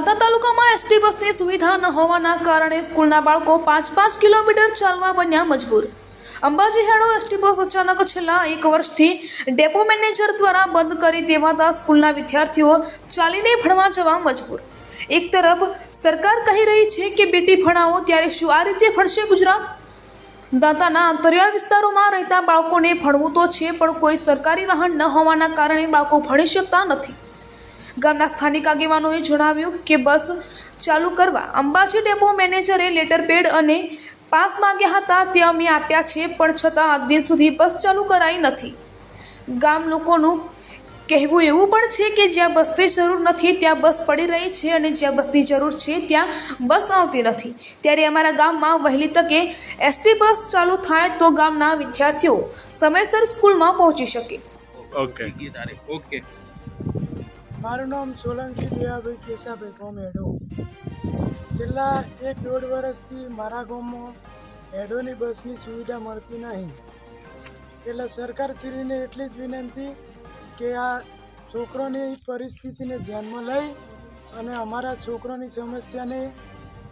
દાંતા તાલુકામાં એસટી બસની સુવિધા ન હોવાના કારણે સ્કૂલના બાળકો પાંચ પાંચ કિલોમીટર ચાલવા બન્યા મજબૂર. અંબાજી હેડો એસટી બસ અચાનક છેલ્લા એક વર્ષથી ડેપો મેનેજર દ્વારા બંધ કરી દેવાતા સ્કૂલના વિદ્યાર્થીઓ ચાલીને ભણવા જવા મજબૂર. એક તરફ સરકાર કહી રહી છે કે બેટી ભણાવો, ત્યારે શું આ રીતે ભણશે ગુજરાત? દાંતાના અંતરિયાળ વિસ્તારોમાં રહેતા બાળકોને ભણવું તો છે, પણ કોઈ સરકારી વાહન ન હોવાના કારણે બાળકો ભણી શકતા નથી. ગામના સ્થાનિક આગેવાનોએ જણાવ્યું કે બસ ચાલુ કરવા અંબાજી ડેપો મેનેજરે લેટર પેડ અને પાસ માંગ્યા હતા તે અમે આપ્યા છે પણ છતાં આજ દિન સુધી બસ ચાલુ કરાઈ નથી. ગામ લોકોનું કહેવું એવું પણ છે કે જ્યાં બસની જરૂર નથી ત્યાં બસ પડી રહી છે અને જ્યાં બસની જરૂર છે ત્યાં બસ આવતી નથી. ત્યારે અમારા ગામમાં વહેલી તકે એસટી બસ ચાલુ થાય તો ગામના વિદ્યાર્થીઓ સમયસર સ્કૂલમાં પહોંચી શકે. ઓકે. ઓકે. મારું નામ સોલંકી દયાભાઈ કેશાભાઈ ફોમ હેડો છેલ્લા એક દોઢ વર્ષથી મારા ગામમાં હેડોની બસની સુવિધા મળતી નહીં. એટલે સરકારશ્રીને એટલી જ વિનંતી કે આ છોકરોની પરિસ્થિતિને ધ્યાનમાં લઈ અને અમારા છોકરોની સમસ્યાને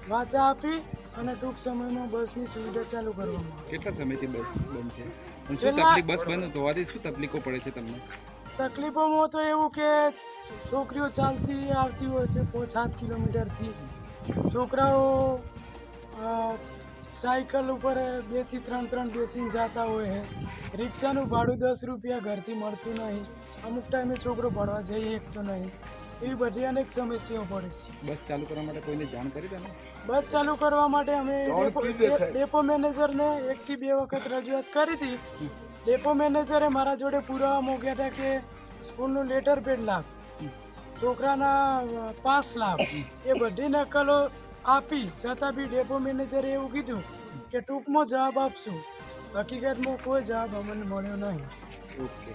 વાચા આપી અને ટૂંક સમયમાં બસની સુવિધા ચાલુ કરવામાં કેટલા સમયથી બસ બંધ છે? શું તકલીફ? બસ બંધ હોવાથી શું તકલીફો પડે છે તમને? તકલીફોમાં તો એવું કે છોકરીઓ ચાલતી આવતી હોય છે પાંચ સાત કિલોમીટરથી. છોકરાઓ સાયકલ ઉપર બેથી ત્રણ ત્રણ બેસીને જતા હોય છે. રિક્ષાનું ભાડું દસ રૂપિયા ઘરથી મળતું નહીં. અમુક ટાઈમે છોકરો ભણવા જઈ શકતો નહીં. એવી બધી અનેક સમસ્યાઓ પડે છે. બસ ચાલુ કરવા માટે કોઈને જાણ કરી તમે? બસ ચાલુ કરવા માટે અમે ડેપો મેનેજરને એકથી બે વખત રજૂઆત કરી હતી. ડેપો મેનેજરે મારા જોડે પુરાવા મોક્યા હતા કે સ્કૂલનું લેટર પેડ લાભ છોકરાના પાસ લાભ એ બધી નકલો આપી. છતાં બી ડેપો મેનેજરે એવું કીધું કે ટૂંકમાં જવાબ આપશું. હકીકતમાં કોઈ જવાબ અમને મળ્યો નહીં. ઓકે